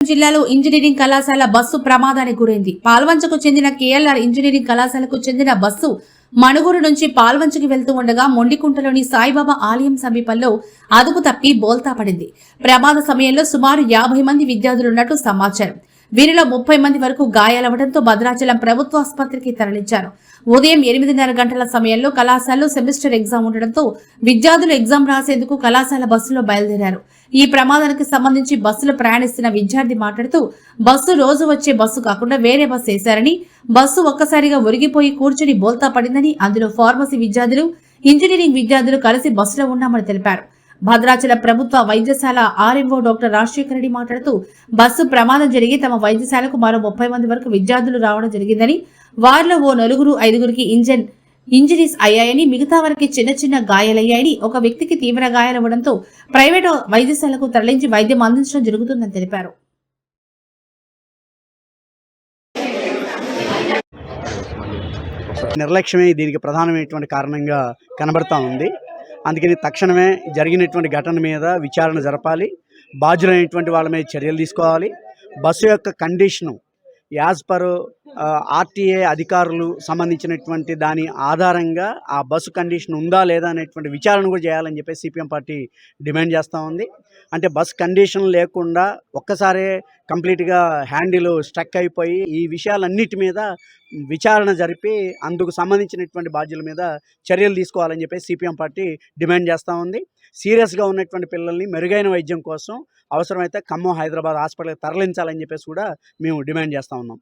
జిల్లాలో ఇంజనీరింగ్ కళాశాల బస్సు ప్రమాదానికి గురైంది. పాల్వంచకు చెందిన కేఎల్ఆర్ ఇంజనీరింగ్ కళాశాలకు చెందిన బస్సు మణుగూరు నుంచి పాల్వంచకి వెళ్తూ ఉండగా మొండికుంటలోని సాయిబాబా ఆలయం సమీపంలో అదుపు తప్పి బోల్తా పడింది. ప్రమాద సమయంలో సుమారు యాభై మంది విద్యార్థులున్నట్టు సమాచారం. వీరిలో ముప్పై మంది వరకు గాయాలవడంతో భద్రాచలం ప్రభుత్వ ఆసుపత్రికి తరలించారు. ఉదయం ఎనిమిదిన్నర గంటల సమయంలో కళాశాలలో సెమిస్టర్ ఎగ్జామ్ ఉండడంతో విద్యార్థులు ఎగ్జామ్ రాసేందుకు కళాశాల బస్సులో బయలుదేరారు. ఈ ప్రమాదానికి సంబంధించి బస్సులో ప్రయాణిస్తున్న విద్యార్థి మాట్లాడుతూ బస్సు రోజు వచ్చే బస్సు కాకుండా వేరే బస్సు వేశారని బస్సు ఒక్కసారిగా ఒరిగిపోయి కూర్చుని బోల్తా పడిందని అందులో ఫార్మసీ విద్యార్థులు ఇంజనీరింగ్ విద్యార్థులు కలిసి బస్సులో ఉన్నామని తెలిపారు. భద్రాచల ప్రభుత్వ వైద్యశాల ఆర్ఎంఓ డాక్టర్ రాజశేఖర రెడ్డి మాట్లాడుతూ బస్సు ప్రమాదం జరిగి తమ వైద్యశాలకు మరో ముప్పై మంది వరకు విద్యార్థులు రావడం జరిగిందని వారిలో ఓ నలుగురు ఐదుగురికి ఇంజన్ ఇంజరీస్ అయ్యాయని మిగతా వారికి చిన్న చిన్న గాయాలయ్యాయని ఒక వ్యక్తికి తీవ్ర గాయాలవ్వడంతో ప్రైవేటు వైద్యశాలకు తరలించి వైద్యం అందించడం జరుగుతుందని తెలిపారు. నిర్లక్ష్యమే దీనికి ప్రధానమైనటువంటి కారణంగా కనబడతా ఉంది. అందుకని తక్షణమే జరిగినటువంటి ఘటన మీద విచారణ జరపాలి. బాధ్యులైనటువంటి వాళ్ళ మీద చర్యలు తీసుకోవాలి. బస్సు యొక్క కండిషను యాజ్ పర్ ఆర్టీఏ అధికారులు సంబంధించినటువంటి దాని ఆధారంగా ఆ బస్సు కండిషన్ ఉందా లేదా అనేటువంటి విచారణ కూడా చేయాలని చెప్పేసి సిపిఎం పార్టీ డిమాండ్ చేస్తూ ఉంది. అంటే బస్ కండిషన్ లేకుండా ఒక్కసారే కంప్లీట్గా హ్యాండిల్ స్ట్రక్ అయిపోయి ఈ విషయాలన్నిటి మీద విచారణ జరిపి అందుకు సంబంధించినటువంటి బాధ్యుల మీద చర్యలు తీసుకోవాలని చెప్పి సిపిఎం పార్టీ డిమాండ్ చేస్తూ ఉంది. సీరియస్గా ఉన్నటువంటి పిల్లల్ని మెరుగైన వైద్యం కోసం అవసరమైతే ఖమ్మం హైదరాబాద్ హాస్పిటల్కి తరలించాలని చెప్పేసి కూడా మేము డిమాండ్ చేస్తూ ఉన్నాం.